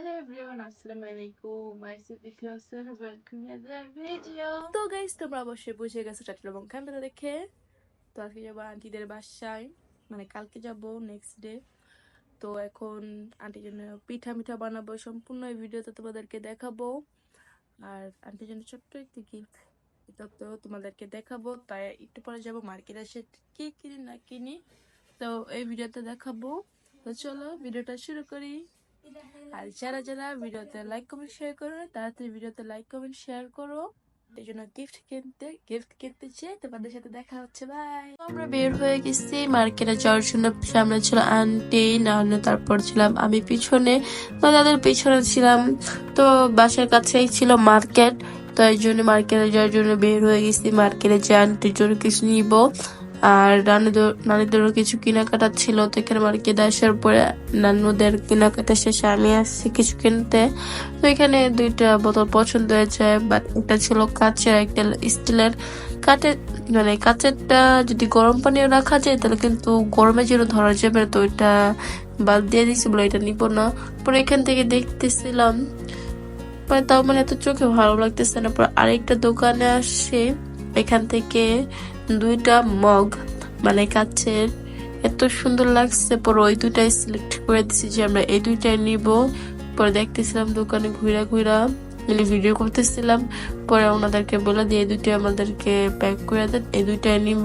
Assalamu alaikum. Myself if you are welcome to the video. তো guys তোমরা অবশ্যই বুঝে গেছো টাইটেল এবং ক্যামেরা দেখে। তো আজকে যাব আন্টিদের বাসায়। মানে কালকে যাব নেক্সট ডে তো এখন আন্টির জন্য পিঠা মিঠা বানাবো। সম্পূর্ণ এই ভিডিওতে তোমাদেরকে দেখাবো। আর আন্টির জন্য ছোট্ট একটি গিফট এটা তো তোমাদেরকে দেখাবো। তাই একটু পরে যাব মার্কেট এসে কি কিনি না কিনি। তো এই ভিডিওতে দেখাবো। তো চলো ভিডিওটা শুরু করি। আর যারা যারা ভিডিওতে লাইক কমেন্ট শেয়ার করো তাড়াতাড়ি ভিডিওতে লাইক কমেন্ট শেয়ার করো। এই জন্য গিফট কিনতে গিফট কিনতে চেয়ে তোমাদের সাথে দেখা হচ্ছে বাই আমরা বের হয়ে গেছি মার্কেটে যাওয়ার জন্য সামনে ছিল আন্টি না হলে তারপর ছিলাম আমি পিছনে। তো তাদের পিছনে ছিলাম, তো বাসার কাছেই ছিল মার্কেট তো এই জন্য মার্কেটে যাওয়ার জন্য বের হয়ে গেছি মার্কেটে যে আন্টির জন্য কিছু নিব। আর নানুদের নানুদেরও কিছু কেনাকাটা ছিল, তো এখানে মার্কেটে আসার পরে নানুদের কেনাকাটা শেষে আমি আসছি কিছু কিনতে। তো এখানে দুইটা বোতল পছন্দ হয়েছে বাট একটা ছিল কাচের, একটা স্টিলের। কাঠের মানে কাচেরটা যদি গরম পানিও রাখা যায় তাহলে কিন্তু গরমে যেন ধরা যাবে তো ওইটা বাদ দিয়ে দিচ্ছি বলে এটা নিব না। পরে এখান থেকে দেখতেছিলাম পরে তাও মানে এত চোখে ভালো লাগতেছে না। পরে আরেকটা দোকানে আসে এখান থেকে দুইটা মগ মানে কাচের এত সুন্দর লাগছে, পরে ওই দুইটাই সিলেক্ট করে দিছি যে আমরা এই দুইটাই নিব। পরে দেখতেছিলাম দোকানে ঘুরা ঘুরা মানে ভিডিও করতেছিলাম। পরে ওনাদেরকে বলে দিয়ে এই দুইটা আমাদেরকে প্যাক করে দেন, এই দুইটাই নিব।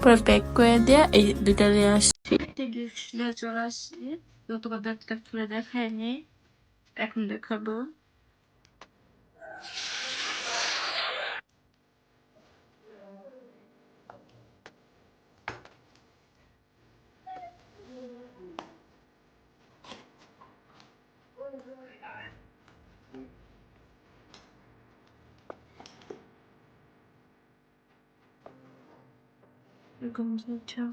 পরে প্যাক করে দিয়ে এই দুইটা নিয়ে আসছি। চলে আসছি। তো তোমাদেরকে খুলে দেখায়নি এখন দেখাবো। এরকম আচ্ছা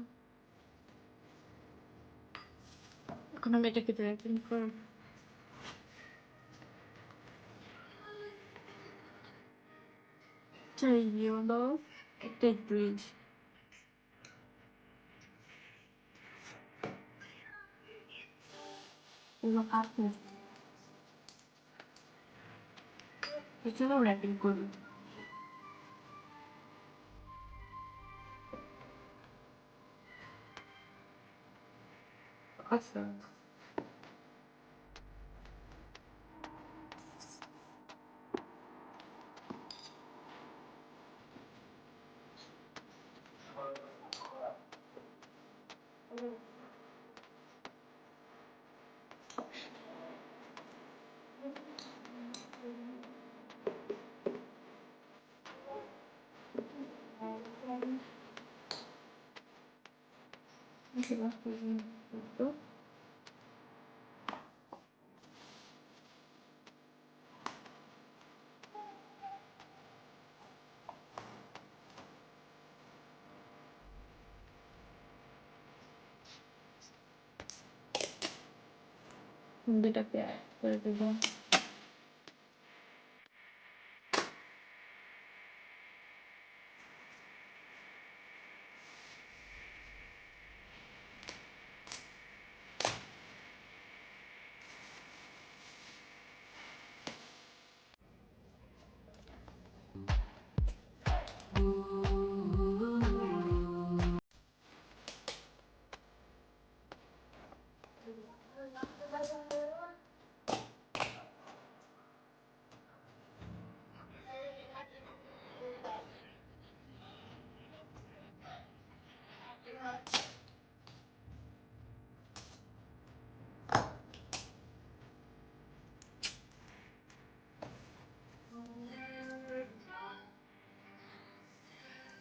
এখন আমি এটাকে দেখবেন চাই হলো একটা ব্রিজ এগুলো কাটবো এছাড়াও র্যাপিং করব আচ্ছা দুটাকে add করে দেবো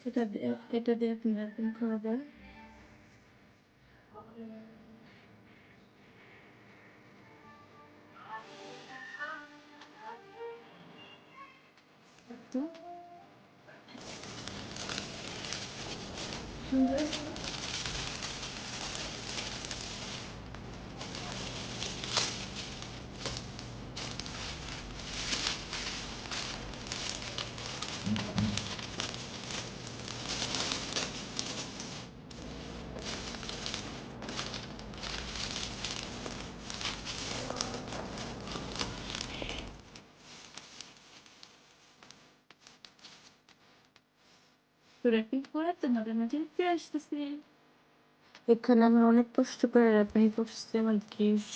এটা দিয়ে এটা দিয়ে তুমি র্যাপিং এখানে আমি অনেক কষ্ট করে র্যাপিং করছি আমার গিফট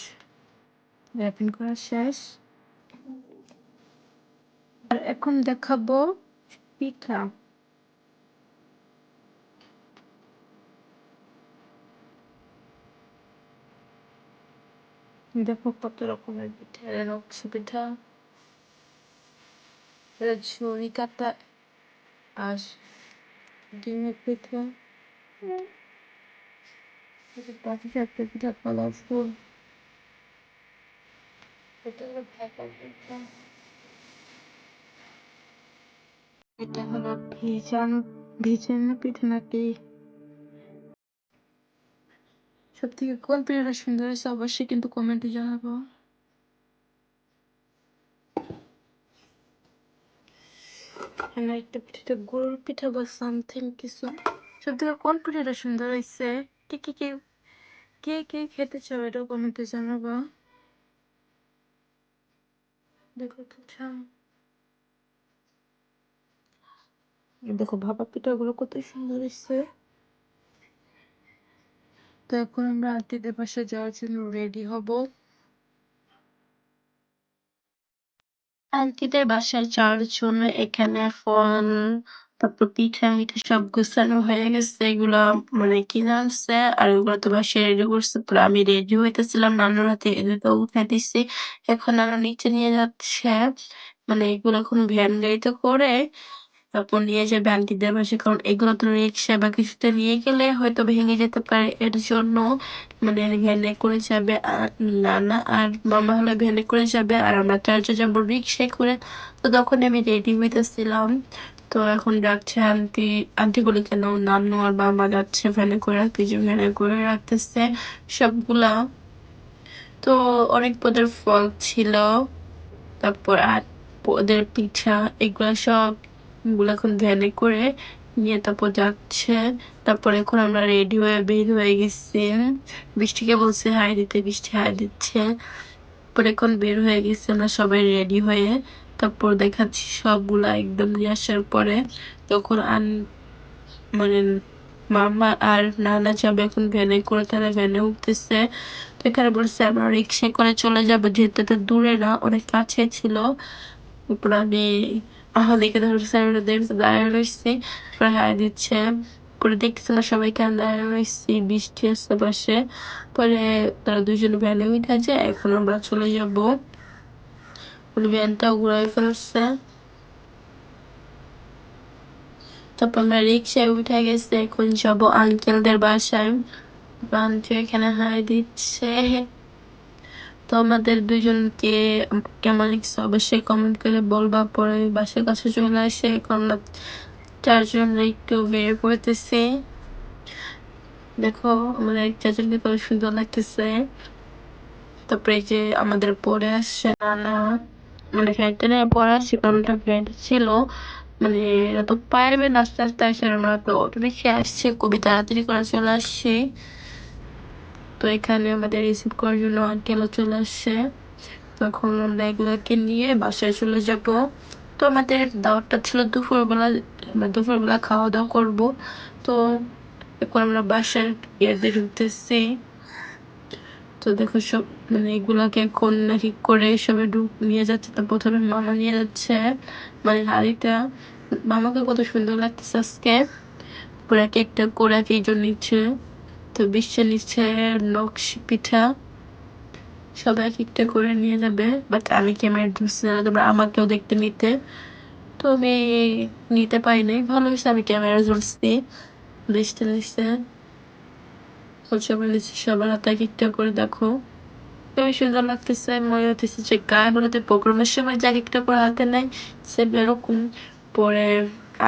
র্যাপিং করা শেষ আর এখন দেখাবো পিঠা দেখো কত রকমের পিঠা এটা পিঠা ঝুড়ি কাটা আর ডিমের এটা পাখি সাপটা পিঠা কালারফুল এটা হলো ভাপা পিঠা এটা হলো ভিজানো ভিজানো পিঠা নাকি সব থেকে কোন পিঠাটা সুন্দর হয়েছে অবশ্যই কিন্তু কমেন্টে জানাব এখানে একটা পিঠা বা সামথিং কিছু সব থেকে কোন সুন্দর হয়েছে কে কে কে কে কে খেতে চাও কমেন্টে দেখো পিঠা দেখো ভাপা কত সুন্দর হয়েছে তো এখন আমরা আন্টিদের বাসায় যাওয়ার জন্য রেডি হব আন্টিদের বাসায় যাওয়ার জন্য এখানে ফল তারপর পিঠা মিঠা সব গুছানো হয়ে গেছে, এগুলা মানে কিনা আনছে, আর ওগুলো তো বাসায় রেডি করছে পরে আমি রেডি হইতেছিলাম, নানুর হাতে তো উঠে দিছি। এখন নানু নিচে নিয়ে যাচ্ছে মানে এগুলো এখন ভ্যান গাড়িতে করে তারপর নিয়ে যাবে আন্টিদের বাসায় কারণ এগুলো তো রিক্সা বা কিছুতে নিয়ে গেলে হয়তো ভেঙে যেতে পারে। এর জন্য মানে ভ্যানে করে যাবে নানা আর মামা হলে ভ্যানে করে যাবে আর আমরা চারজন যাব রিক্সায় করে। তো তখন আমি রেডি হইতেছিলাম। তো এখন যাচ্ছে আন্টি আন্টি বলে কেন নানু আর বাবা যাচ্ছে ভ্যানে করে কিছু ভ্যানে করে রাখতেছে সবগুলা। তো অনেক পদের ফল ছিল। তারপর আর ওদের পিঠা এগুলা সব গুলো এখন ভ্যানে করে নিয়ে তারপর যাচ্ছে। তারপর এখন আমরা রেডি হয়ে বের হয়ে গেছি। বৃষ্টিকে বলছে, হাই দিতে, বৃষ্টি, হাই দিচ্ছে। পরে এখন বের হয়ে গেছি আমরা সবাই রেডি হয়ে। তারপর দেখাচ্ছি সবগুলা একদম নিয়ে আসার পরে তখন আন মানে মামা আর নানা যাবে এখন ভ্যানে করে, তারা ভ্যানে উঠতেছে। তো এখানে বলছে, আমরা রিক্সায় করে চলে যাব, যেহেতু এটা দূরে না, অনেক কাছে ছিল। তারপর আমি আহালিকে ধরছে দেখছে, দাঁড়িয়ে রয়েছি। পরে হাই দিচ্ছে। পরে দেখতেছিল সবাই কেন দাঁড়িয়ে রয়েছি? বৃষ্টি আসছে পাশে। পরে তারা দুজন ভ্যানে উঠে যায় এখন আমরা চলে যাব। ভ্যানটাও ঘুরাই ফেলছে। তারপর আমরা রিক্সায় উঠে গেছে, এখন যাব আঙ্কেলদের বাসায়। আন্টি এখানে হাই দিচ্ছে। তো আমাদের দুজনকে কেমন লাগছে অবশ্যই কমেন্ট করে বলবা। পরে বাসার কাছে চলে আসে এখন চারজন একটু বেরিয়ে পড়তেছি দেখো, আমাদের চারজনকে কত সুন্দর লাগতেছে। তারপরে যে আমাদের পরে আসছে নানা। মানে ফ্রেন্ডটা নিয়ে পরে আসছে, কারণ ওটা ফ্রেন্ড ছিল। মানে এরা তো পারবে না আস্তে আস্তে আসে আমরা তো অটো আসছে, খুবই তাড়াতাড়ি করে চলে আসছি। তো এখানে আমাদের রিসিভ করার জন্য আঙ্কেলও চলে আসছে। তখন আমরা এগুলোকে নিয়ে বাসায় চলে যাব। তো আমাদের দাওয়াতটা ছিল দুপুরবেলা দুপুরবেলা খাওয়া দাওয়া করব। তো এখন আমরা বাসায় ইয়েতে ঢুকতেছি। তো দেখো সব মানে এগুলাকে এখন নাকি করে সবাই ঢুক, নিয়ে যাচ্ছে। তো প্রথমে মামা নিয়ে যাচ্ছে মানে হাড়িটা। মামাকে কত সুন্দর লাগতেছে আজকে। পুরা কেকটা করে একজন নিচ্ছে। তো বিশ্বে নিচ্ছে নকশি পিঠা সবাই এক একটা করে নিয়ে যাবে বাট আমি ক্যামেরা ধরছি না, তোমরা আমাকেও দেখতে নিতে। তো আমি নিতে পারিনি, ভালো হয়েছে, আমি ক্যামেরা ধরছি লিস্টে লিস্টে সবার হাতে এক একটা করে দেখো। খুবই সুন্দর লাগতেছে, মনে হতেছে যে গায়ে বলতে প্রোগ্রামের সময় যা একটা করে হাতে নেয় সে এরকম। পরে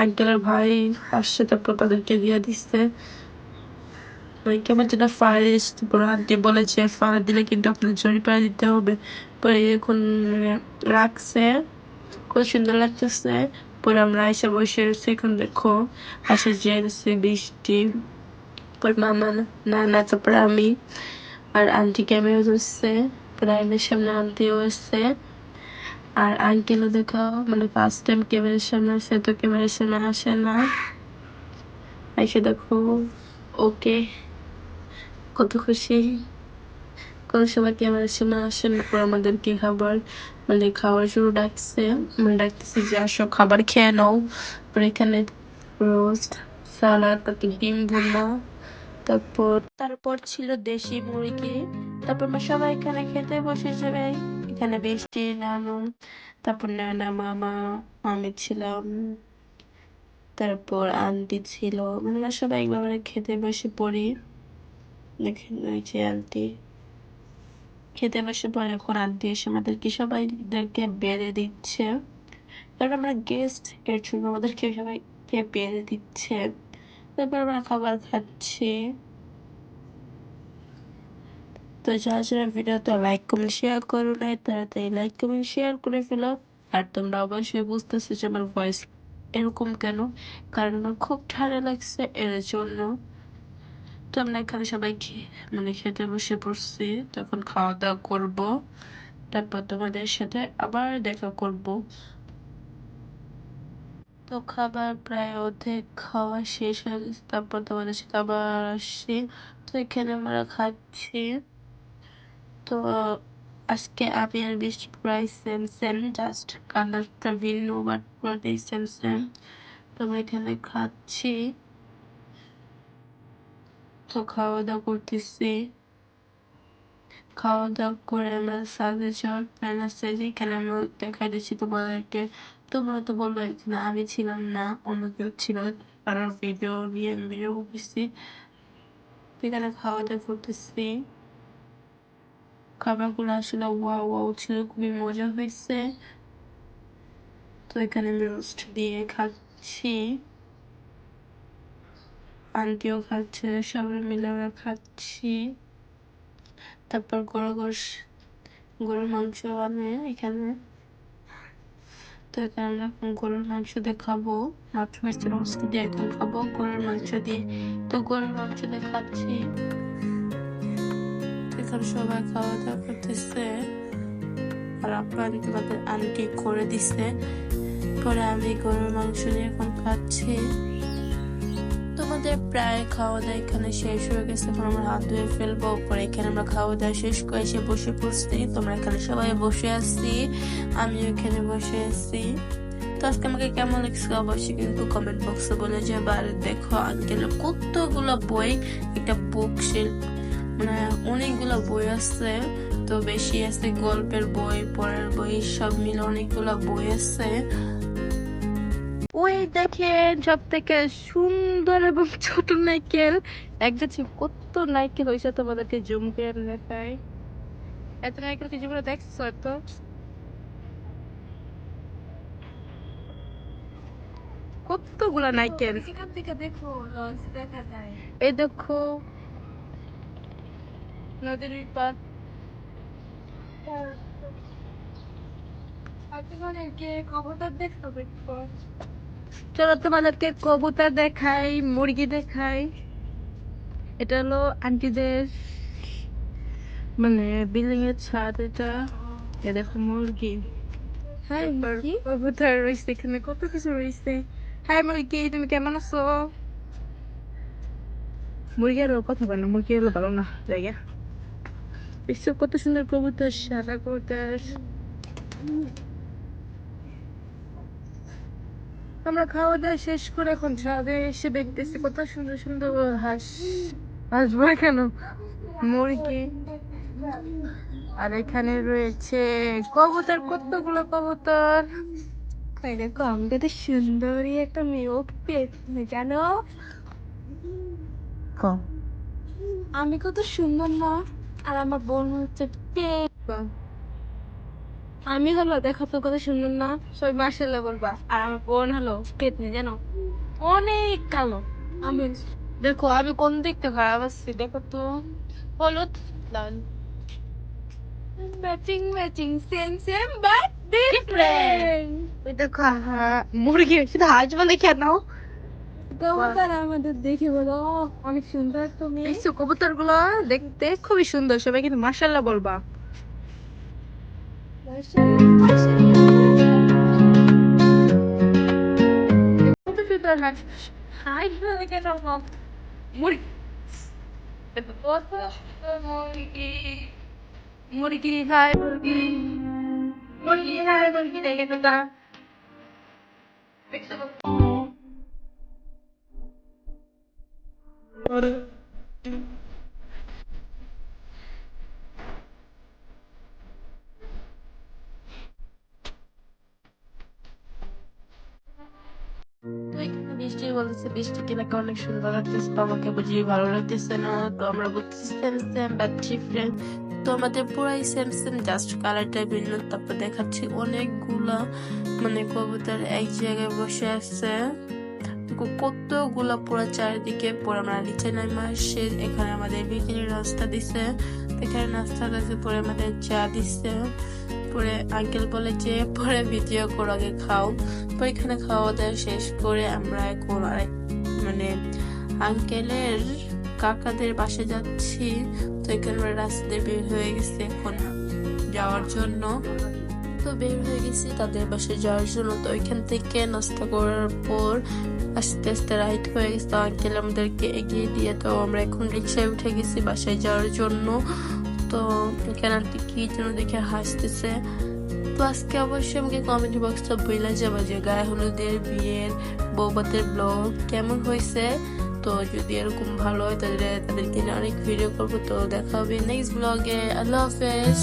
আঙ্কেলের ভাই আসছে, তারপর তাদেরকে দিয়ে দিচ্ছে। মানে কেমন যেন ফারেস্ট পরে আন্টি বলেছে ফাঁড়া দিলে কিন্তু আপনার জরিপানা দিতে হবে। পরে এখন রাখছে, খুব সুন্দর লাগতেছে। পরে আমরা এসে বসে রয়েছি এখন, দেখো, আসে যেতেছে বৃষ্টি। পরে মামা, নানা, তারপরে আমি আর আন্টি ক্যামেরা ধরছে। পরে সামনে আন্টিও এসছে আর আঙ্কেলও দেখো মানে ফার্স্ট টাইম ক্যামেরার সামনে আসে, তো ক্যামেরার সামনে আসে না। আইসে দেখো ওকে কত খুশি কত সবাই ক্যামেরার সামনে আসেন পর আমাদেরকে খাবার মানে খাওয়ার শুরু ডাকছে মানে ডাকতেছে যে আসো খাবার খেয়ে নাও। এখানে রোস্ট সালাদ তারপর ডিম ভুনা, তারপর তারপর ছিল দেশি মুরগি। তারপর আমরা সবাই এখানে খেতে বসে যাবে। এখানে বৃষ্টি নানু, তারপর নানা মামা, আমি ছিলাম। তারপর আন্টি ছিল। আমরা সবাই একবার খেতে বসে পড়ি। আন্টি খেতে বসে পরে এখন আন্টি এসে আমাদেরকে সবাইদেরকে বেড়ে দিচ্ছে। কারণ আমরা গেস্ট এর জন্য আমাদেরকে সবাইকে বেড়ে দিচ্ছে। তারপর আমরা খাবার খাচ্ছি। তো যারা যারা ভিডিওতে লাইক কমেন্ট শেয়ার করো নাই তাড়াতাড়ি লাইক কমেন্ট শেয়ার করে ফেলো। আর তোমরা অবশ্যই বুঝতেছো যে আমার ভয়েস এরকম কেন? কারণ আমার খুব ঠান্ডা লাগছে, এর জন্য। তো আমরা এখানে সবাই মানে খেতে বসে পড়ছি। তখন খাওয়া দাওয়া করব। তারপর তোমাদের সাথে আবার দেখা করব। তো খাবার প্রায় অর্ধেক খাওয়া শেষ হয়ে গেছে। তারপর তোমাদের সাথে আবার আসছি। তো এখানে আমরা খাচ্ছি। তো আজকে আমি আর বৃষ্টি প্রায় সেম সেম, জাস্ট কালারটা ভিন্ন বাট পুরোটাই সেম সেম। তো আমরা এখানে খাচ্ছি। তো খাওয়া দাওয়া করতেছি। খাওয়া দাওয়া করে আমরা সাজে সব প্ল্যান আছে যেখানে আমি দেখা দিচ্ছি তোমাদেরকে। তোমরা তো বলল না, আমি ছিলাম না, অন্য কেউ ছিল কারণ ভিডিও নিয়ে ভিডিও করতেছি। তো এখানে খাওয়া দাওয়া করতেছি। খাবারগুলো আসলে ওয়াও ওয়াও ছিল, খুবই মজা হয়েছে। তো এখানে রোস্ট দিয়ে খাচ্ছি। আন্টিও খাচ্ছে, সবাই মিলে আমরা খাচ্ছি। তারপর গরু গোস গরুর মাংস আনে এখানে। তো এখানে আমরা গরুর মাংস দিয়ে খাব। হয়েছে রোস্ট দিয়ে এখন খাব, গরুর মাংস দিয়ে। তো গরুর মাংস দিয়ে খাচ্ছি। এখানে সবাই খাওয়া দাওয়া করতেছে। আর আপনার তোমাদের আন্টি করে দিছে। পরে আমি গরুর মাংস নিয়ে এখন খাচ্ছি। তোমাদের প্রায় খাওয়া দাওয়া এখানে শেষ হয়ে গেছে। এখন আমরা হাত ধুয়ে ফেলব, পরে এখানে আমরা খাওয়া দাওয়া শেষ করে এসে বসে পড়ছি। তোমরা এখানে সবাই বসে আছি, আমিও এখানে বসে আছি। তো আজকে আমাকে কেমন লাগছে অবশ্যই কিন্তু কমেন্ট বক্সে বলে যাবে। আর দেখো আঙ্কেলের কতগুলো বই, একটা বুক শেল্ফ মানে অনেকগুলো বই আছে। তো বেশি আছে গল্পের বই, পড়ার বই, সব মিলে অনেকগুলো বই আছে। ওই দেখেন সব থেকে সুন্দর এবং ছোট নাইকেল। এক গাছে কত নাইকেল হয়েছে তোমাদেরকে জুম করে দেখায়। এত নাইকেল কি জীবনে দেখছ তো কতগুলা নাইকেল? দেখো দেখা যায়। এই দেখো নদীর পার কবুতর দেখতে দেখো চলো তোমাদেরকে কবুতর দেখাই মুরগি দেখাই। এটা হলো আন্টিদের মানে বিল্ডিং এর ছাদ এটা। এ দেখো মুরগি। মুরগি? কবুতর রয়েছে এখানে কত কিছু রয়েছে। হ্যাঁ মুরগি তুমি কেমন আছো? মুরগি আর কথা বলো মুরগি হলো ভালো না জায়গা। বিশ্ব কত সুন্দর কবুতর সাদা কবুতর। আমরা খাওয়া দাওয়া শেষ করে এখন ছাদে এসে দেখতেছি কত সুন্দর সুন্দর হাঁস। হাঁস কেন? মুরগি। আর এখানে রয়েছে কবুতর কতগুলো কবুতর? দেখো আমাদের তো সুন্দরী একটা মেয়ে ও জানো? আমি কত সুন্দর না আর আমার বোন হচ্ছে পেট আমি হলো দেখো তো কত সুন্দর না সবাই মার্শাল্লাহ বলবা। আর আমার বোন হলো পেতনি জানো? অনেক কালো। আমি দেখো আমি কোন দিকতে খারাপ আছি দেখো তো। হলুদ লাল। Matching matching same same but different ওই দেখো মুরগি শুধু হাঁস বলে কেন কবুতর আমাদের দেখে বলো "ও, অনেক সুন্দর তুমি। কবুতরগুলো দেখতে খুবই সুন্দর সবাই কিন্তু মার্শাল্লাহ বলবা। কত সুন্দর হাঁস হাই কেন মুড়ি মুরগি মুরগি হাই মুরগি মুরগি হাই মুরগি দেখে তো তা তো এখানে বৃষ্টি বলতেছে বৃষ্টিকে নাকি অনেক সুন্দর লাগতেছে, তো আমাকে বুঝিয়ে ভালো লাগতেছে না, তো আমরা বলতেছি সেম সেম বাট ডিফারেন্ট তো আমাদের পুরাই সেম সেম জাস্ট কালারটা ভিন্ন, তারপর দেখাচ্ছি অনেকগুলা মানে কবুতর এক জায়গায় বসে আছে। কতগুলা পুরো চারিদিকে পরে, আমরা নিচে নামে আসে এখানে আমাদের বিকেলের রাস্তা দিছে। এখানে নাস্তা দিছে, পরে আমাদের চা দিছে। পরে আঙ্কেল বলে যে পরে ভিডিও করো আগে খাও। তো এখানে খাওয়া দাওয়া শেষ করে আমরা এখন মানে আঙ্কেলের কাকাদের বাসে যাচ্ছি। তো এখানে আমরা রাস্তা বের হয়ে গেছি এখন যাওয়ার জন্য। তো বের হয়ে গেছি তাদের বাসে যাওয়ার জন্য। তো ওইখান থেকে নাস্তা করার পর আস্তে আস্তে রাইড হয়ে গেছে। তো আঙ্কেল আমাদেরকে এগিয়ে দিয়ে তো আমরা এখন রিক্সায় উঠে গেছি বাসায় যাওয়ার জন্য। তো এখানে আন্টি কি যেন দেখে হাসতেছে? তো আজকে অবশ্যই আমাকে কমেন্ট বক্সটা বইলা যাব যে গায়ে হলুদের বিয়ের বৌবাতের ব্লগ কেমন হয়েছে? তো যদি এরকম ভালো হয় তাহলে তাদেরকে অনেক ভিডিও করব। তো দেখা হবে নেক্সট ব্লগে আল্লাহ হাফেজ।